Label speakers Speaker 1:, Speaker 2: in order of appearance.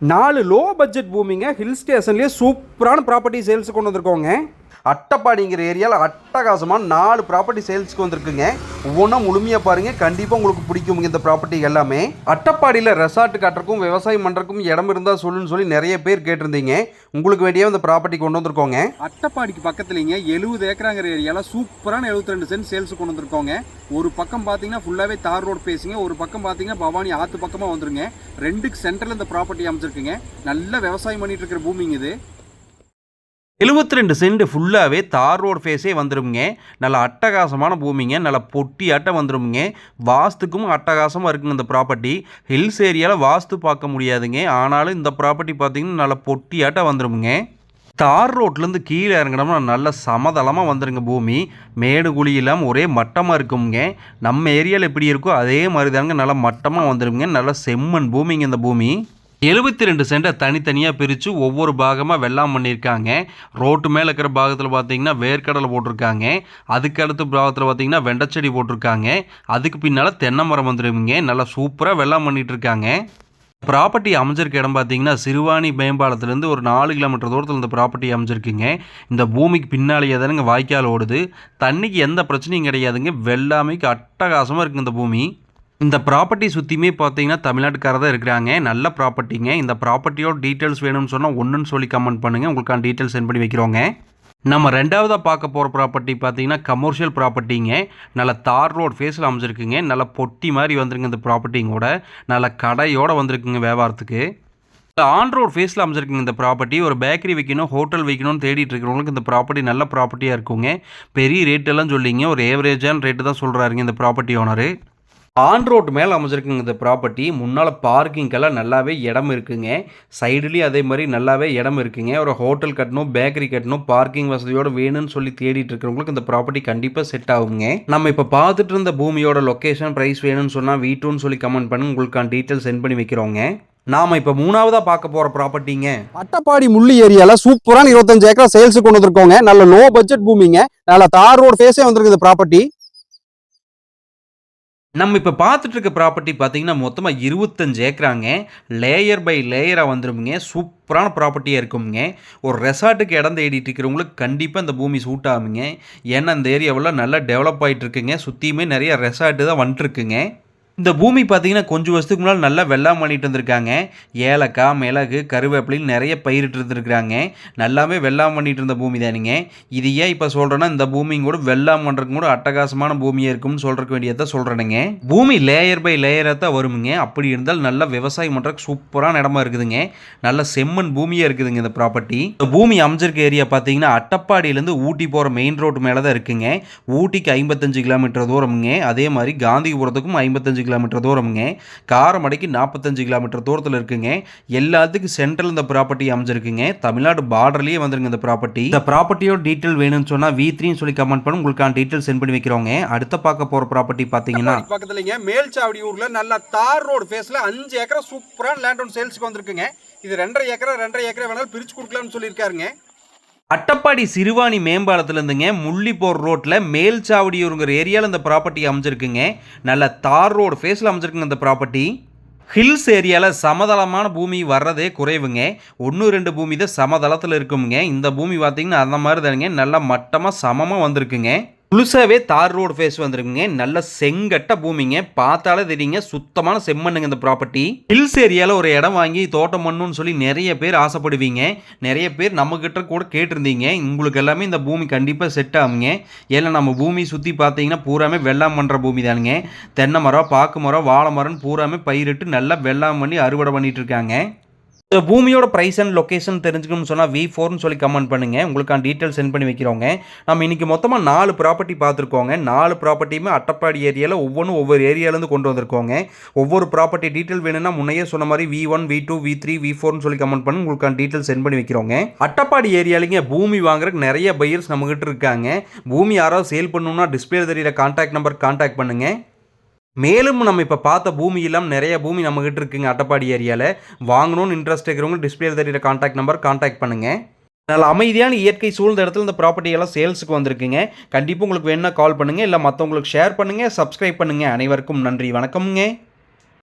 Speaker 1: நாலு low budget பூமிங்க hill ஸ்டேஷன்லேயே சூப்பரான ப்ராப்பர்ட்டி சேல்ஸ் கொண்டு வந்திருக்கோங்க. அட்டப்பாடிங்கிற ஏரியாவில் அட்டகாசமாக நாலு ப்ராப்பர்ட்டி சேல்ஸ்க்கு வந்திருக்குங்க. ஒவ்வொன்றா முழுமையாக பாருங்கள் கண்டிப்பாக உங்களுக்கு பிடிக்குங்க இந்த ப்ராப்பர்ட்டி எல்லாமே. அட்டப்பாடியில் ரெசார்ட் கட்டுறக்கும் விவசாயம் பண்ணுறக்கும் இடம் இருந்தால் சொல்லுன்னு சொல்லி நிறைய பேர் கேட்டிருந்தீங்க. உங்களுக்கு வேண்டிய இந்த ப்ராப்பர்ட்டி கொண்டு வந்திருக்கோங்க.
Speaker 2: அட்டப்பாடிக்கு பக்கத்துலங்க எழுபது ஏக்கராங்கிற ஏரியாவில் சூப்பரான 72 ரெண்டு சென்ட் சேல்ஸ் கொண்டு வந்திருக்கோங்க. ஒரு பக்கம் பார்த்தீங்கன்னா ஃபுல்லாகவே தார் ரோடு பேசுங்க. ஒரு பக்கம் பார்த்தீங்கன்னா பவானி ஆற்று பக்கமாக வந்துருங்க. ரெண்டுக்கு சென்டரில் இந்த ப்ராப்பர்ட்டி அமைச்சிருக்குங்க நல்ல விவசாயம் பண்ணிட்டு இருக்கிற பூமிங்க இது.
Speaker 3: எழுபத்தி ரெண்டு சென்ட் ஃபுல்லாகவே தார் ரோடு ஃபேஸே வந்துருமுங்க. நல்ல அட்டகாசமான பூமிங்க. நல்ல பொட்டியாட்டம் வந்துருமுங்க. வாஸ்துக்கும் அட்டகாசமாக இருக்குங்க இந்த ப்ராப்பர்ட்டி ஹில்ஸ் ஏரியாவில் வாஸ்து பார்க்க முடியாதுங்க. ஆனாலும் இந்த ப்ராப்பர்ட்டி பார்த்தீங்கன்னா நல்ல பொட்டியாட்டம் வந்துருமுங்க. தார் ரோட்லேருந்து கீழே இறங்கினோம்னா நல்ல சமதளமாக வந்துடுங்க பூமி. மேடு குழி இல்லாமல் ஒரே மட்டமாக இருக்குங்க. நம்ம ஏரியாவில் எப்படி இருக்கோ அதே மாதிரி தாங்க நல்லா மட்டமாக வந்துடுங்க நல்ல செம்மண் பூமிங்க இந்த பூமி. எழுபத்தி ரெண்டு சென்டை தனித்தனியாக பிரித்து ஒவ்வொரு பாகமாக வெள்ளாம் பண்ணியிருக்காங்க. ரோட்டு மேலே இருக்கிற பாகத்தில் பார்த்தீங்கன்னா வேர்க்கடலை போட்டிருக்காங்க. அதுக்கு அடுத்த பாகத்தில் பார்த்தீங்கன்னா வெண்டைச்செடி போட்டிருக்காங்க. அதுக்கு பின்னால் தென்னை மரம் வந்துடுவீங்க நல்லா சூப்பராக வெள்ளாம் பண்ணிகிட்ருக்காங்க இருக்காங்க ப்ராப்பர்ட்டி அமைஞ்சிருக்க இடம் பார்த்தீங்கன்னா சிறுவாணி மேம்பாலத்துலேருந்து ஒரு நாலு கிலோமீட்டர் தூரத்தில் இந்த ப்ராப்பர்ட்டி அமைஞ்சிருக்குங்க. இந்த பூமிக்கு பின்னாலேயே தானுங்க வாய்க்கால் ஓடுது. தண்ணிக்கு எந்த பிரச்சனையும் கிடையாதுங்க. வெள்ளாமைக்கு அட்டகாசமாக இருக்குது இந்த பூமி. இந்த ப்ராப்பர்ட்டி சுற்றியுமே பார்த்தீங்கன்னா தமிழ்நாட்டுக்காரர் தான் இருக்கிறாங்க. நல்ல ப்ராப்பர்ட்டிங்க இந்த ப்ராப்பர்ட்டியோட டீட்டெயில்ஸ் வேணும்னு சொன்னால் ஒன்றுன்னு சொல்லி கமெண்ட் பண்ணுங்கள் உங்களுக்கான டீட்டெயில்ஸ் சென்ட் பண்ணி வைக்கிறோங்க. நம்ம ரெண்டாவதாக பார்க்க போகிற ப்ராப்பர்ட்டி பார்த்தீங்கன்னா கமர்ஷியல் ப்ராப்பர்ட்டிங்க நல்ல தார் ரோட் ஃபேஸில் அமைஞ்சிருக்குங்க. நல்ல பொட்டி மாதிரி வந்துருங்க இந்த ப்ராப்பர்ட்டிங்கோட நல்ல கடையோடு வந்திருக்குங்க வியாபாரத்துக்கு. ஆன் ரோட் ஃபேஸில் அமைச்சிருக்குங்க இந்த ப்ராப்பர்ட்டி ஒரு பேக்கரி வைக்கணும் ஹோட்டல் வைக்கணும்னு தேடிட்டு இருக்கிறவங்களுக்கு இந்த ப்ராப்பர்ட்டி நல்ல ப்ராப்பர்ட்டியாக இருக்குங்க. பெரிய ரேட்டெல்லாம் சொல்லிங்க. ஒரு ஏவரேஜான ரேட்டு தான் சொல்கிறாருங்க இந்த ப்ராப்பர்ட்டி ஓனரு ஆன் ரோட் மேலே அமைஞ்சிருக்குங்க இந்த ப்ராப்பர்ட்டி. முன்னால் பார்க்கிங்கெல்லாம் நல்லாவே இடம் இருக்குங்க. சைடுலேயும் அதே மாதிரி நல்லாவே இடம் இருக்குங்க. ஒரு ஹோட்டல் கட்டணும் பேக்கரி கட்டணும் பார்க்கிங் வசதியோடு வேணும்னு சொல்லி தேடிட்டு இருக்கிறவங்களுக்கு இந்த ப்ராப்பர்ட்டி கண்டிப்பாக செட் ஆகுங்க. நம்ம இப்போ பார்த்துட்டு இருந்த பூமியோட லொக்கேஷன் ப்ரைஸ் வேணும்னு சொன்னால் வீட்டுன்னு சொல்லி கமெண்ட் பண்ணி உங்களுக்கான டீட்டெயில் சென்ட் பண்ணி வைக்கிறோங்க. நாம இப்போ மூணாவதாக பார்க்க போகிற ப்ராப்பர்ட்டிங்க.
Speaker 1: அட்டப்பாடி முள்ளி ஏரியாவில் சூப்பரான இருபத்தஞ்சு ஏக்கரா சேல்ஸ் கொண்டு வந்திருக்கோங்க. நல்ல லோ பட்ஜெட் பூமிங்க. நல்ல தார் ரோடு ஃபேஸே வந்திருக்கு இந்த ப்ராப்பர்ட்டி.
Speaker 3: நம்ம இப்போ பார்த்துட்டு இருக்க ப்ராப்பர்ட்டி பார்த்தீங்கன்னா மொத்தமாக இருபத்தஞ்சு ஏக்கராங்க. லேயர் பை லேயராக வந்துருமுங்க. சூப்பரான ப்ராப்பர்ட்டியாக இருக்குங்க ஒரு ரெசார்ட்டுக்கு இடம் தேடிட்டு இருக்கிறவங்களுக்கு கண்டிப்பாக இந்த பூமி சூட் ஆகுங்க ஏன்னா இந்த ஏரியாவில் நல்லா டெவலப் ஆகிட்டு இருக்குங்க சுற்றியுமே நிறைய ரெசார்ட்டு தான் வந்துட்டுருக்குங்க. இந்த பூமி பார்த்தீங்கன்னா கொஞ்சம் வருஷத்துக்கு முன்னால் நல்லா வெள்ளாம் பண்ணிட்டு இருந்திருக்காங்க. ஏலக்காய் மிளகு கருவேப்பிலைன்னு நிறைய பயிரிட்டு இருந்திருக்கிறாங்க. நல்லாவே வெள்ளாம் பண்ணிட்டு இருந்த பூமி தானுங்க. இது ஏன் இப்போ சொல்கிறேன்னா இந்த பூமியும் கூட வெள்ளாம் பண்ணுறதுக்கு கூட அட்டகாசமான பூமியாக இருக்கும்னு சொல்கிறக்கு வேண்டியதான் சொல்கிறேனுங்க பூமி லேயர் பை லேயராக தான் வருமுங்க. அப்படி இருந்தால் நல்லா விவசாயம் பண்ணுறதுக்கு சூப்பரான இடமா இருக்குதுங்க. நல்ல செம்மண் பூமியாக இருக்குதுங்க இந்த ப்ராப்பர்ட்டி இந்த பூமி அமைஞ்சிருக்க ஏரியா பார்த்தீங்கன்னா அட்டப்பாடியிலேருந்து ஊட்டி போகிற மெயின் ரோடு மேலே தான் இருக்குங்க. ஊட்டிக்கு ஐம்பத்தஞ்சு கிலோமீட்டர் தூரமுங்க. அதே மாதிரி காந்திபுரத்துக்கும் ஐம்பத்தஞ்சு கிலோமீட்டர் தூரமுங்க. காரமடைக்கு நாற்பத்தஞ்சு கிலோமீட்டர் தூரத்தில் இருக்குங்க. எல்லாத்துக்கும் சென்ட்ரல் இந்த ப்ராப்பர்ட்டி அமைஞ்சிருக்குங்க. தமிழ்நாடு பார்டர்லேயே வந்துருங்க இந்த ப்ராப்பர்ட்டி இந்த ப்ராப்பர்ட்டியோட டீட்டெயில் வேணும்னு சொன்னால் வி த்ரீன்னு சொல்லி கமெண்ட் பண்ணி. உங்களுக்கான டீட்டெயில் சென்ட் பண்ணி வைக்கிறோங்க. அடுத்த பார்க்க போகிற ப்ராப்பர்ட்டி பார்த்தீங்கன்னா.
Speaker 2: பக்கத்துலங்க மேல்சாவடி ஊரில் நல்ல தார் ரோடு ஃபேஸில் அஞ்சு ஏக்கரா சூப்பரான லேண்ட் ஒன்று சேல்ஸுக்கு வந்திருக்குங்க. இது ரெண்டரை ஏக்கரா ரெண்டரை ஏக்கரா வேணாலும் பிரித்து கொடுக்கலாம்னு சொல்லியிருக்காருங்க.
Speaker 3: அட்டப்பாடி சிறுவாணி மேம்பாலத்துலேருந்துங்க முள்ளிப்போர் ரோட்டில் மேல்சாவடியூருங்கிற ஏரியாவில் இந்த ப்ராப்பர்ட்டி அமைஞ்சிருக்குங்க. நல்ல தார் ரோடு ஃபேஸில் அமைஞ்சிருக்குங்க இந்த ப்ராப்பர்ட்டி ஹில்ஸ் ஏரியாவில் சமதளமான பூமி வர்றதே குறைவுங்க. ஒன்று ரெண்டு பூமி தான் சமதளத்தில் இருக்குங்க இந்த பூமி பார்த்தீங்கன்னா அந்த மாதிரி தானுங்க. நல்லா மட்டமாக சமமாக வந்திருக்குங்க. புதுசாகவே தார் ரோடு ஃபேஸ் வந்துருக்குங்க. நல்ல செங்கட்ட பூமிங்க. பார்த்தாலே தெரியுங்க. சுத்தமான செம்மண்ணுங்க இந்த ப்ராப்பர்ட்டி ஹில்ஸ் ஏரியாவில் ஒரு இடம் வாங்கி தோட்டம் பண்ணுன்னு சொல்லி நிறைய பேர் ஆசைப்படுவீங்க. நிறைய பேர் நம்மக்கிட்ட கூட கேட்டிருந்தீங்க. உங்களுக்கு எல்லாமே இந்த பூமி கண்டிப்பாக செட் ஆகுங்க. ஏன்னா நம்ம பூமி சுற்றி பார்த்தீங்கன்னா பூராமே வெள்ளாம் பண்ணுற பூமி தானுங்க. தென்னை மரம் பாக்கு மரம் வாழை மரம் பூராமே பயிரிட்டு நல்லா வெள்ளாம் பண்ணி அறுவடை பண்ணிட்டு இருக்காங்க. இந்த பூமியோட ப்ரைஸ் அண்ட் லொக்கேஷன் தெரிஞ்சுக்கணும்னு சொன்னால் வி ஃபோர்னு சொல்லி கமெண்ட் பண்ணுங்கள் உங்களுக்கான டீட்டெயில் சென்ட் பண்ணி வைக்கிறோங்க நம்ம இன்றைக்கி மொத்தமாக நாலு ப்ராப்பர்ட்டி பார்த்துருக்கோங்க. நாலு ப்ராப்பர்ட்டியுமே அட்டப்பாடி ஏரியாவில் ஒவ்வொன்றும் ஒவ்வொரு ஏரியாலேருந்து கொண்டு வந்திருக்கோங்க. ஒவ்வொரு ப்ராப்பர்ட்டி டீட்டெயில் வேணும்னா முன்னையே சொன்ன மாதிரி V one V two V three V ஃபோர்னு சொல்லி கமெண்ட் பண்ணி உங்களுக்கான டீட்டெயில் சென்ட் பண்ணி வைக்கிறோங்க அட்டப்பாடி ஏரியாலிங்க பூமி வாங்குறதுக்கு நிறைய பையர்ஸ் நம்மகிட்ட இருக்காங்க. பூமி யாராவது சேல் பண்ணணும்னா டிஸ்பிளே தெரியல கான்டாக்ட் நம்பர் கான்டாக்ட் பண்ணுங்கள் மேலும் நம்ம இப்போ பார்த்த பூமி எல்லாம் நிறைய பூமி நம்மகிட்ட இருக்குங்க அட்டப்பாடி ஏரியாவில் வாங்கணும்னு இன்ட்ரெஸ்ட் இருக்கிறவங்க டிஸ்பிளே தெரியிற காண்டாக்ட் நம்பர் காண்டாக்ட் பண்ணுங்கள் நல்ல அமைதியான இயற்கை சூழ்ந்த இடத்துல இந்த ப்ராப்பர்ட்டி எல்லாம் சேல்ஸுக்கு வந்திருக்குங்க. கண்டிப்பாக உங்களுக்கு வேணும்னா கால் பண்ணுங்கள் இல்லை மற்றவங்களுக்கு ஷேர் பண்ணுங்கள் சப்ஸ்கிரைப் பண்ணுங்கள் அனைவருக்கும் நன்றி வணக்கம்ங்க.